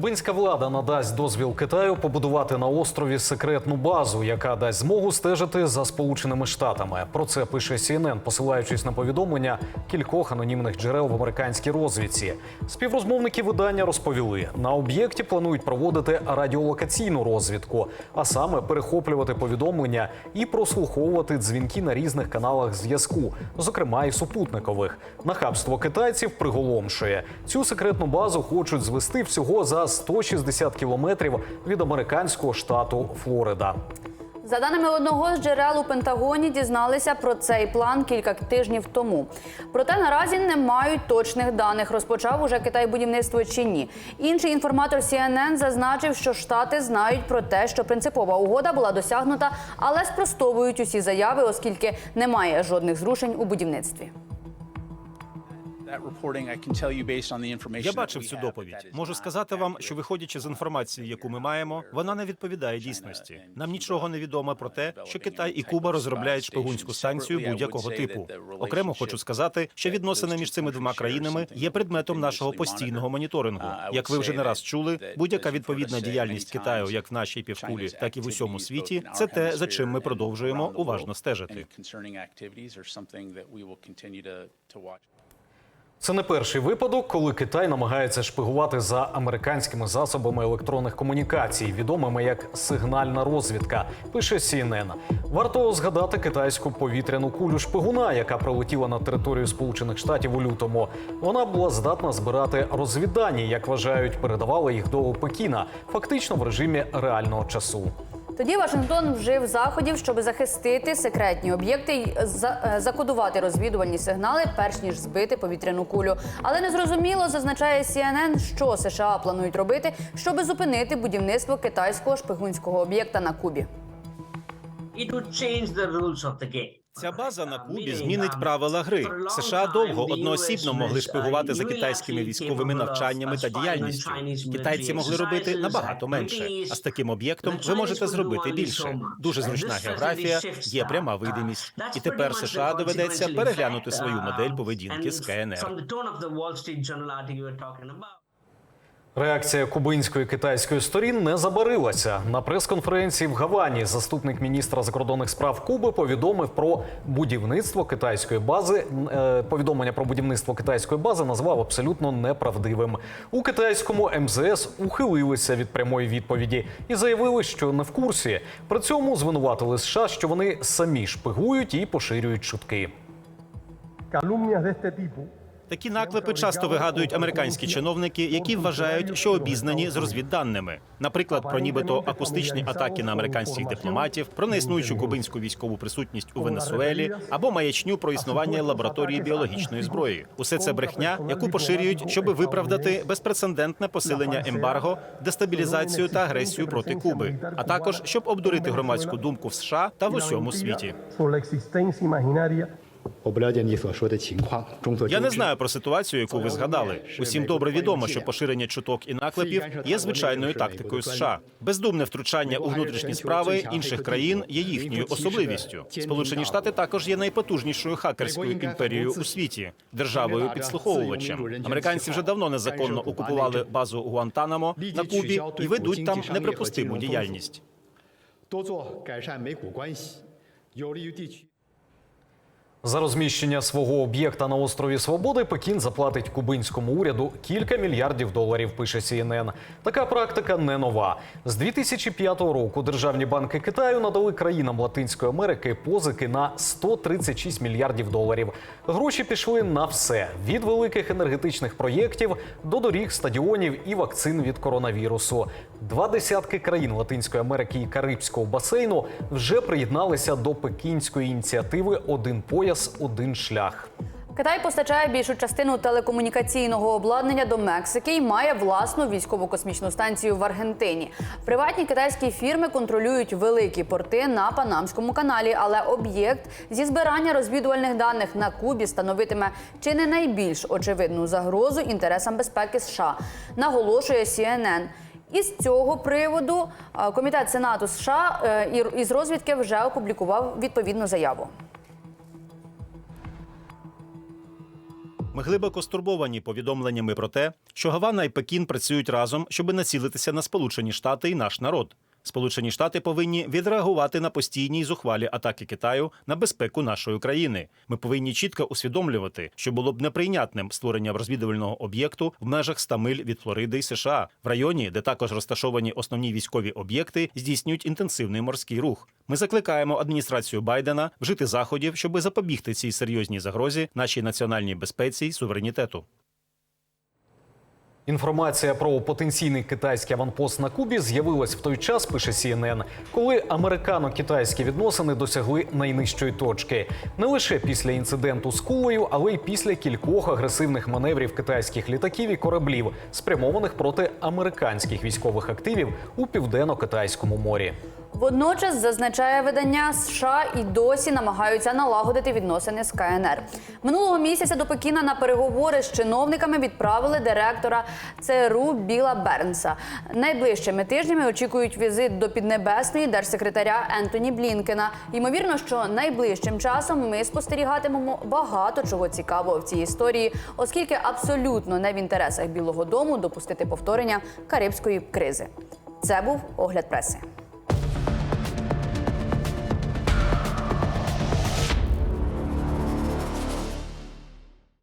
Кубинська влада надасть дозвіл Китаю побудувати на острові секретну базу, яка дасть змогу стежити за Сполученими Штатами. Про це пише CNN, посилаючись на повідомлення кількох анонімних джерел в американській розвідці. Співрозмовники видання розповіли, на об'єкті планують проводити радіолокаційну розвідку, а саме перехоплювати повідомлення і прослуховувати дзвінки на різних каналах зв'язку, зокрема і супутникових. Нахабство китайців приголомшує. Цю секретну базу хочуть звести всього за 160 кілометрів від американського штату Флорида. За даними одного з джерел у Пентагоні, дізналися про цей план кілька тижнів тому. Проте наразі не мають точних даних, розпочав уже Китай будівництво чи ні. Інший інформатор CNN зазначив, що штати знають про те, що принципова угода була досягнута, але спростовують усі заяви, оскільки немає жодних зрушень у будівництві. Я бачив цю доповідь. Можу сказати вам, що виходячи з інформації, яку ми маємо, вона не відповідає дійсності. Нам нічого не відомо про те, що Китай і Куба розробляють шпигунську станцію будь-якого типу. Окремо хочу сказати, що відносини між цими двома країнами є предметом нашого постійного моніторингу. Як ви вже не раз чули, будь-яка відповідна діяльність Китаю, як в нашій півкулі, так і в усьому світі, це те, за чим ми продовжуємо уважно стежити. Це не перший випадок, коли Китай намагається шпигувати за американськими засобами електронних комунікацій, відомими як сигнальна розвідка. Пише CNN. Варто згадати китайську повітряну кулю шпигуна, яка прилетіла на територію Сполучених Штатів у лютому. Вона була здатна збирати розвіддані, як вважають, передавали їх до Пекіна, фактично в режимі реального часу. Тоді Вашингтон вжив заходів, щоб захистити секретні об'єкти й е, закодувати розвідувальні сигнали, перш ніж збити повітряну кулю. Але незрозуміло зазначає CNN, що США планують робити, щоб зупинити будівництво китайського шпигунського об'єкта на Кубі. it would change the rules of the game. Ця база на Кубі змінить правила гри. США довго одноосібно могли шпигувати за китайськими військовими навчаннями та діяльністю. Китайці могли робити набагато менше. А з таким об'єктом ви можете зробити більше. Дуже зручна географія, є пряма видимість. І тепер США доведеться переглянути свою модель поведінки з КНР. Реакція кубинської китайської сторін не забарилася. На прес-конференції в Гавані заступник міністра закордонних справ Куби повідомив про будівництво китайської бази. Е, Повідомлення про будівництво китайської бази назвав абсолютно неправдивим. У китайському МЗС ухилилися від прямої відповіді і заявили, що не в курсі. При цьому звинуватили США, що вони самі шпигують і поширюють чутки. este tipo Такі наклепи часто вигадують американські чиновники, які вважають, що обізнані з розвідданими. Наприклад, про нібито акустичні атаки на американських дипломатів, про неіснуючу кубинську військову присутність у Венесуелі або маячню про існування лабораторії біологічної зброї. Усе це брехня, яку поширюють, щоб виправдати безпрецедентне посилення ембарго, дестабілізацію та агресію проти Куби, а також щоб обдурити громадську думку в США та в усьому світі. Я не знаю про ситуацію, яку ви згадали. Усім добре відомо, що поширення чуток і наклепів є звичайною тактикою США. Бездумне втручання у внутрішні справи інших країн є їхньою особливістю. Сполучені Штати також є найпотужнішою хакерською імперією у світі, державою підслуховувачем. Американці вже давно незаконно окупували базу Гуантанамо на Кубі і ведуть там неприпустиму діяльність. За розміщення свого об'єкта на острові Свободи Пекін заплатить кубинському уряду кілька мільярдів доларів. Пише CNN. Така практика не нова. З 2005 року державні банки Китаю надали країнам Латинської Америки позики на 136 мільярдів доларів. Гроші пішли на все від великих енергетичних проєктів до доріг, стадіонів і вакцин від коронавірусу. Два десятки країн Латинської Америки і Карибського басейну вже приєдналися до пекінської ініціативи Один пояс, один шлях. Китай постачає більшу частину телекомунікаційного обладнання до Мексики і має власну військову космічну станцію в Аргентині. Приватні китайські фірми контролюють великі порти на Панамському каналі, але об'єкт зі збирання розвідувальних даних на Кубі становитиме чи не найбільш очевидну загрозу інтересам безпеки США, наголошує CNN. Із цього приводу е, комітет Сенату США е, із розвідки вже опублікував відповідну заяву. Ми глибоко стурбовані повідомленнями про те, що Гавана і Пекін працюють разом, щоб націлитися на Сполучені Штати і наш народ. Сполучені Штати повинні відреагувати на постійні й зухвалі атаки Китаю на безпеку нашої країни. Ми повинні чітко усвідомлювати, що було б неприйнятним створення розвідувального об'єкту в межах 100 миль від Флориди і США, в районі, де також розташовані основні військові об'єкти, здійснюють інтенсивний морський рух. Ми закликаємо адміністрацію Байдена вжити заходів, щоб запобігти цій серйозній загрозі нашій національній безпеці й суверенітету. Інформація про потенційний китайський аванпост на Кубі з'явилась в той час, пише CNN, коли американо-китайські відносини досягли найнижчої точки. Не лише після інциденту з Кулею, але й після кількох агресивних маневрів китайських літаків і кораблів, спрямованих проти американських військових активів у південно-китайському морі. Водночас зазначає видання США і досі намагаються налагодити відносини з КНР. Минулого місяця до Пекіна на переговори з чиновниками відправили директора ЦРУ Біла Бернса. Найближчими тижнями очікують візит до піднебесної держсекретаря Ентоні Блінкена. Ймовірно, що найближчим часом ми спостерігатимемо багато чого цікавого в цій історії, оскільки абсолютно не в інтересах Білого Дому допустити повторення карибської кризи. Це був огляд преси.